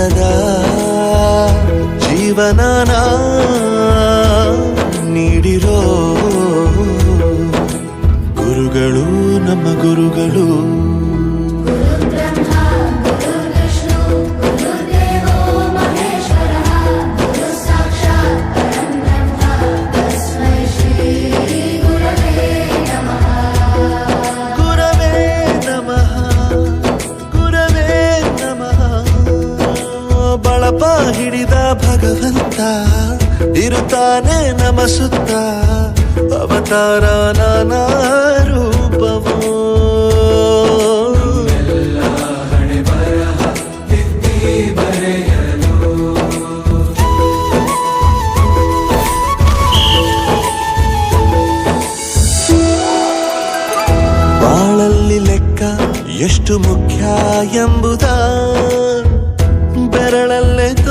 ಚಂದದ ಜೀವನನ ನೀಡಿರೋ ಗುರುಗಳು ನಮ್ಮ ಗುರುಗಳು. ಭಗವಂತ ಇರುತ್ತಾನೆ ನಮ ಸುತ್ತ. ಅವತಾರ ನಾನಾ ರೂಪವೋ. ಬಾಳಲ್ಲಿ ಲೆಕ್ಕ ಎಷ್ಟು ಮುಖ್ಯ ಎಂಬುದ ಬೆರಳಲ್ಲೇ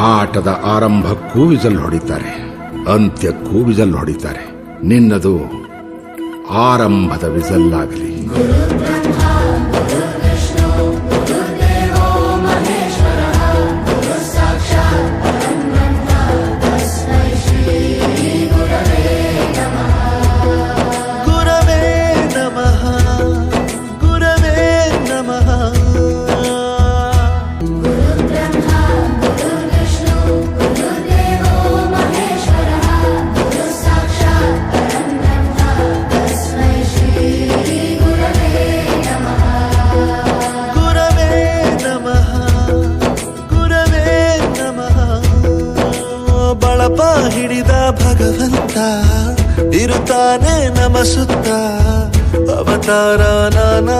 ಆಟದ ಆರಂಭಕ್ಕೂ ವಿಜಲ್ ಹೊಡಿತಾರೆ ಅಂತ್ಯಕ್ಕೂ ವಿಜಲ್ ಹೊಡಿತಾರೆ. ನಿನ್ನದು ಆರಂಭದ ವಿಜಲ್ಲಾಗಲಿ ಭಗವಂತ ಇರುತ್ತಾನೆ ನಮ ಸುತ್ತ ಅವತಾರ ನಾನಾ